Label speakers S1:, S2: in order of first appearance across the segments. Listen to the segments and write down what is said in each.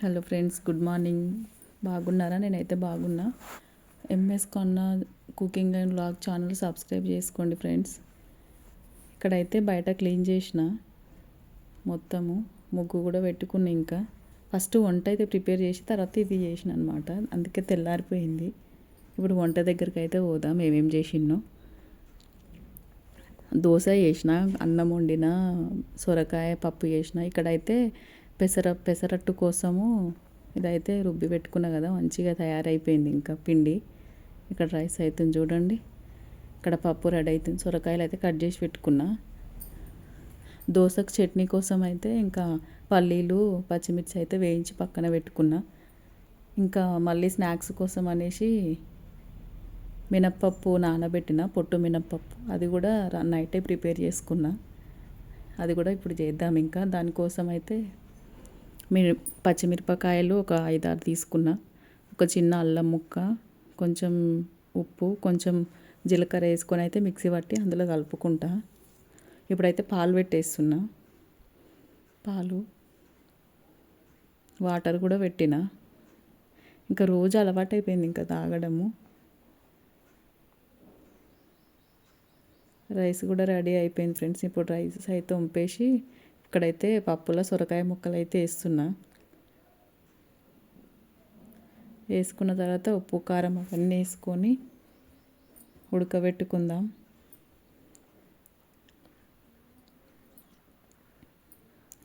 S1: Hello friends good morning బాగున్నారా? నేనైతే బాగున్నా. ఎంఎస్ కొన్న cooking and blog channel subscribe చేసుకోండి ఫ్రెండ్స్ ఇక్కడైతే బయట క్లీన్ చేసిన మొత్తము ముగ్గు కూడా పెట్టుకున్నా ఇంకా. ఫస్ట్ వంట అయితే ప్రిపేర్ చేసి తర్వాత ఇది చేసిన అనమాట అందుకే తెల్లారిపోయింది. ఇప్పుడు వంట దగ్గరికి అయితే పోదాం ఏమేం చేసిన్నో. దోశ చేసిన అన్నం వండిన సొరకాయ పప్పు చేసిన. ఇక్కడైతే పెసర పెసరట్టు కోసము ఇదైతే రుబ్బి పెట్టుకున్నా కదా మంచిగా తయారైపోయింది ఇంకా పిండి. ఇక్కడ రైస్ అవుతుంది చూడండి. ఇక్కడ పప్పు రెడీ అవుతుంది సొరకాయలు అయితే కట్ చేసి పెట్టుకున్నా. దోశకు చట్నీ కోసం అయితే ఇంకా పల్లీలు పచ్చిమిర్చి అయితే వేయించి పక్కన పెట్టుకున్నా. ఇంకా మళ్ళీ స్నాక్స్ కోసం అనేసి మినప్పప్పు నానబెట్టిన పొట్టు మినప్పప్పు. అది కూడా నైటే ప్రిపేర్ చేసుకున్నా. అది కూడా ఇప్పుడు చేద్దాం ఇంకా. దానికోసం అయితే మీ పచ్చిమిరపకాయలు ఒక ఐదారు తీసుకున్న. ఒక చిన్న అల్లం ముక్క కొంచెం ఉప్పు కొంచెం జీలకర్ర వేసుకొని అయితే మిక్సీ పట్టి అందులో కలుపుకుంటా. ఇప్పుడైతే పాలు పెట్టేస్తున్నా. పాలు వాటర్ కూడా పెట్టిన. ఇంకా రోజు అలవాటు అయిపోయింది ఇంకా తాగడము. రైస్ కూడా రెడీ అయిపోయింది ఫ్రెండ్స్. ఇప్పుడు రైస్ అయితే వంపేసి ఇక్కడైతే పప్పులో సొరకాయ ముక్కలు అయితే వేస్తున్నా. వేసుకున్న తర్వాత ఉప్పు కారం అవన్నీ వేసుకొని ఉడకబెట్టుకుందాం.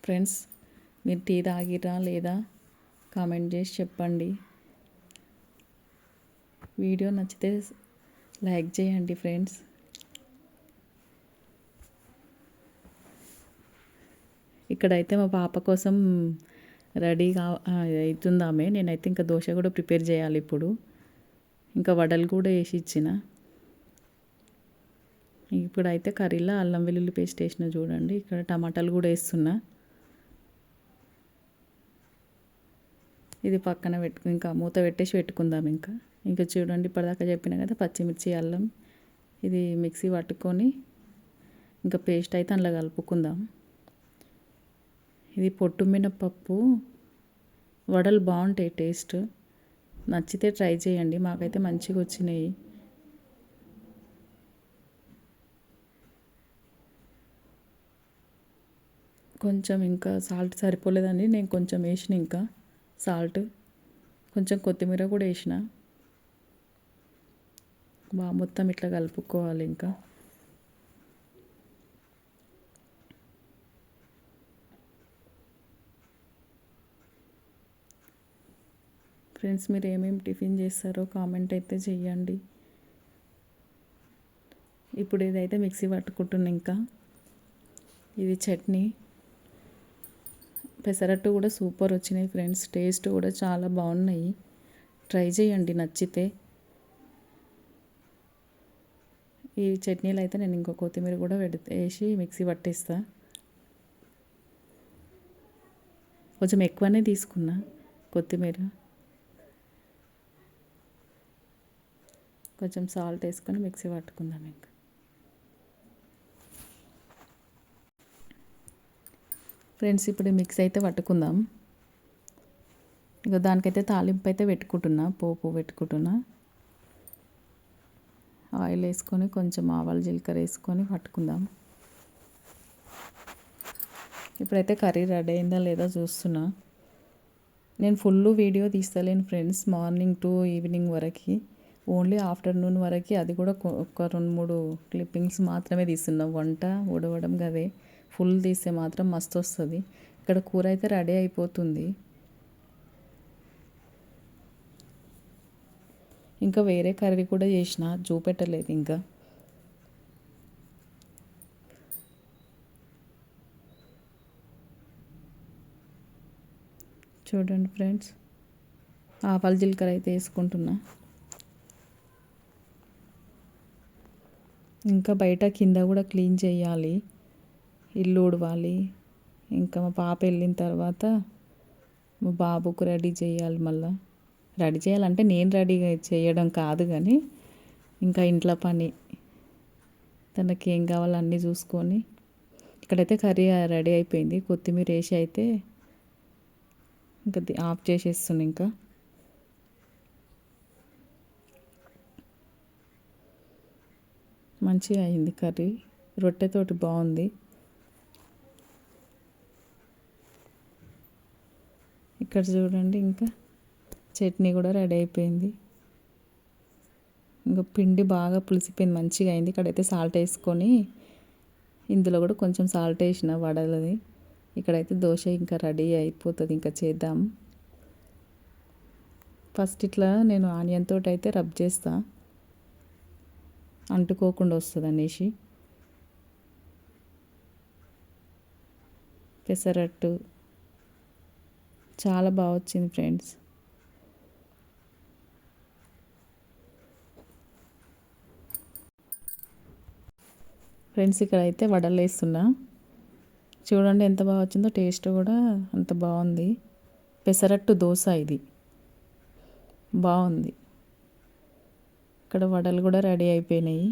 S1: ఫ్రెండ్స్ మీరు టీ తాగిరా లేదా కామెంట్ చేసి చెప్పండి. వీడియో నచ్చితే లైక్ చేయండి ఫ్రెండ్స్. ఇక్కడైతే మా పాప కోసం రెడీగా అవుతుందామే నేనైతే ఇంకా దోశ కూడా ప్రిపేర్ చేయాలి ఇప్పుడు. ఇంకా వడలు కూడా వేసి ఇచ్చిన. ఇప్పుడైతే కర్రీలో అల్లం వెల్లుల్లి పేస్ట్ వేసిన చూడండి. ఇక్కడ టమాటాలు కూడా వేస్తున్నా. ఇది పక్కన పెట్టు ఇంకా మూత పెట్టేసి పెట్టుకుందాం ఇంకా. ఇంకా చూడండి ఇప్పటిదాకా చెప్పిన కదా పచ్చిమిర్చి అల్లం. ఇది మిక్సీ పట్టుకొని ఇంకా పేస్ట్ అయితే అందులో కలుపుకుందాం. ఇది పొట్టు మినపప్పు వడలు బాగుంటాయి టేస్ట్. నచ్చితే ట్రై చేయండి. మాకైతే మంచిగా వచ్చినాయి. కొంచెం ఇంకా సాల్ట్ సరిపోలేదండి. నేను కొంచెం వేసిన ఇంకా సాల్ట్. కొంచెం కొత్తిమీర కూడా వేసిన. బాగా మొత్తం ఇట్లా కలుపుకోవాలి ఇంకా. ఫ్రెండ్స్ మీరు ఏమేమి టిఫిన్ చేస్తారో కామెంట్ అయితే చెయ్యండి. ఇప్పుడు ఇదైతే మిక్సీ పట్టుకుంటున్నా ఇంకా. ఇది చట్నీ. పెసరట్టు కూడా సూపర్ వచ్చినాయి ఫ్రెండ్స్ టేస్ట్ కూడా చాలా బాగున్నాయి. ట్రై చేయండి నచ్చితే. ఈ చట్నీలు అయితే నేను ఇంకో కొత్తిమీర కూడా వేసి మిక్సీ పట్టేస్తా. కొంచెం ఎక్కువనే తీసుకున్నా కొత్తిమీర. కొంచెం సాల్ట్ వేసుకొని మిక్సీ పట్టుకుందాం ఇంకా. ఫ్రెండ్స్ ఇప్పుడు మిక్స్ అయితే పట్టుకుందాం. ఇక దానికైతే తాలింపు అయితే పెట్టుకుంటున్నా పోపు పెట్టుకుంటున్నా. ఆయిల్ వేసుకొని కొంచెం ఆవాలు జీలకర్ర వేసుకొని పట్టుకుందాం. ఇప్పుడైతే కర్రీ రెడీ అయిందా లేదా చూస్తున్నా. నేను ఫుల్ వీడియో తీస్తలేను ఫ్రెండ్స్ మార్నింగ్ టు ఈవినింగ్ వరకు. ఓన్లీ ఆఫ్టర్నూన్ వరకు అది కూడా ఒక రెండు మూడు క్లిప్పింగ్స్ మాత్రమే తీస్తున్నాం. వంట ఉడవడం అదే ఫుల్ తీస్తే మాత్రం మస్తు వస్తుంది. ఇక్కడ కూర అయితే రెడీ అయిపోతుంది. ఇంకా వేరే కర్రీ కూడా చేసిన చూపెట్టలేదు ఇంకా. చూడండి ఫ్రెండ్స్. ఆవాల జీలకర్ర అయితే వేసుకుంటున్నా. ఇంకా బయట కింద కూడా క్లీన్ చేయాలి. ఇల్లు ఉడవాలి ఇంకా మా పాప వెళ్ళిన తర్వాత మా బాబుకు రెడీ చేయాలి మళ్ళీ. రెడీ చేయాలంటే నేను రెడీ చేయడం కాదు కానీ ఇంకా ఇంట్లో పని. తనకి ఏం కావాలో అన్నీ చూసుకొని. ఇక్కడైతే కర్రీ రెడీ అయిపోయింది. కొత్తిమీర వేసి అయితే ఇంకా ఆఫ్ చేసేస్తున్నా ఇంకా. మంచిగా అయింది కర్రీ. రొట్టెతోటి బాగుంది. ఇక్కడ చూడండి ఇంకా చట్నీ కూడా రెడీ అయిపోయింది. ఇంకా పిండి బాగా పులిసిపోయింది మంచిగా అయింది. ఇక్కడైతే సాల్ట్ వేసుకొని ఇందులో కూడా కొంచెం సాల్ట్ వేసిన వడలది. ఇక్కడైతే దోశ ఇంకా రెడీ అయిపోతుంది ఇంకా చేద్దాం. ఫస్ట్ ఇట్లా నేను ఆనియన్ తోటి అయితే రబ్ చేస్తాను అంటుకోకుండా వస్తుంది అనేసి. పెసరట్టు. చాలా బాగా వచ్చింది ఫ్రెండ్స్. ఫ్రెండ్స్ ఇక్కడ అయితే వడలు వేస్తున్నా. చూడండి ఎంత బాగా వచ్చిందో టేస్ట్ కూడా అంత బాగుంది. పెసరట్టు దోశ ఇది. బాగుంది. ఇక్కడ వడలు కూడా రెడీ అయిపోయినాయి.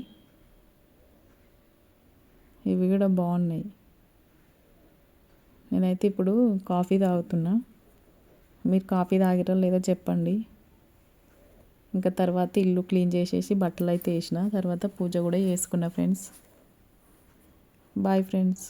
S1: ఇవి కూడా బాగున్నాయి. నేనైతే ఇప్పుడు కాఫీ తాగుతున్నా. మీరు కాఫీ తాగిరా లేదో చెప్పండి. ఇంకా తర్వాత ఇల్లు క్లీన్ చేసేసి బట్టలు అయితే వేసిన తర్వాత పూజ కూడా చేసుకున్నా ఫ్రెండ్స్. Bye friends.